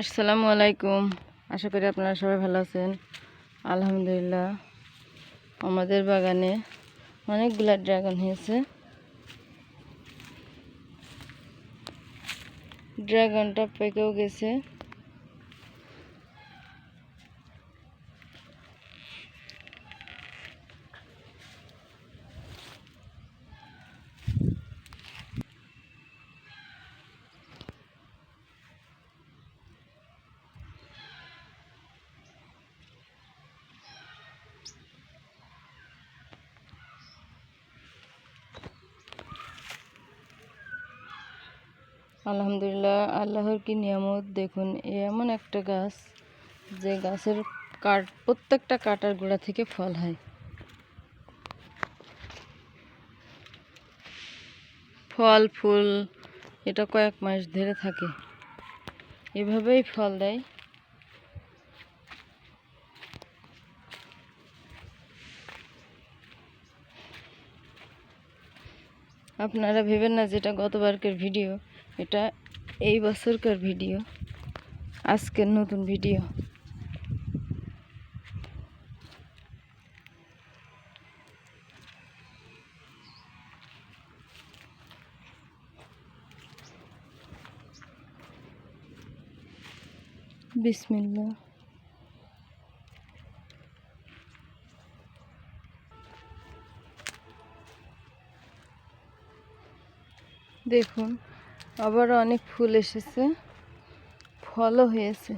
আসসালামু আলাইকুম। আশা করি আপনারা সবাই ভালো আছেন। আলহামদুলিল্লাহ, আমাদের বাগানে অনেকগুলো ড্রাগন হয়েছে। ড্রাগনটা পেকেও গেছে। আলহামদুলিল্লাহ, আল্লাহর কি নিয়ামত? দেখুন এমন একটা গাছ যে গাছের কাঠ, প্রত্যেকটা কাটার গোড়া থেকে ফল হয়। ফল, ফুল, এটা কয়েক মাস ধরে থাকে। এভাবেই ফল দেয়। আপনারা ভেবেন না যেটা গতবারকের ভিডিও। এটা এই বছরকার ভিডিও আজকের নতুন ভিডিও। বিসমিল্লা দেখুন আবার অনেক ফুল এসেছে। ফলও হয়েছে।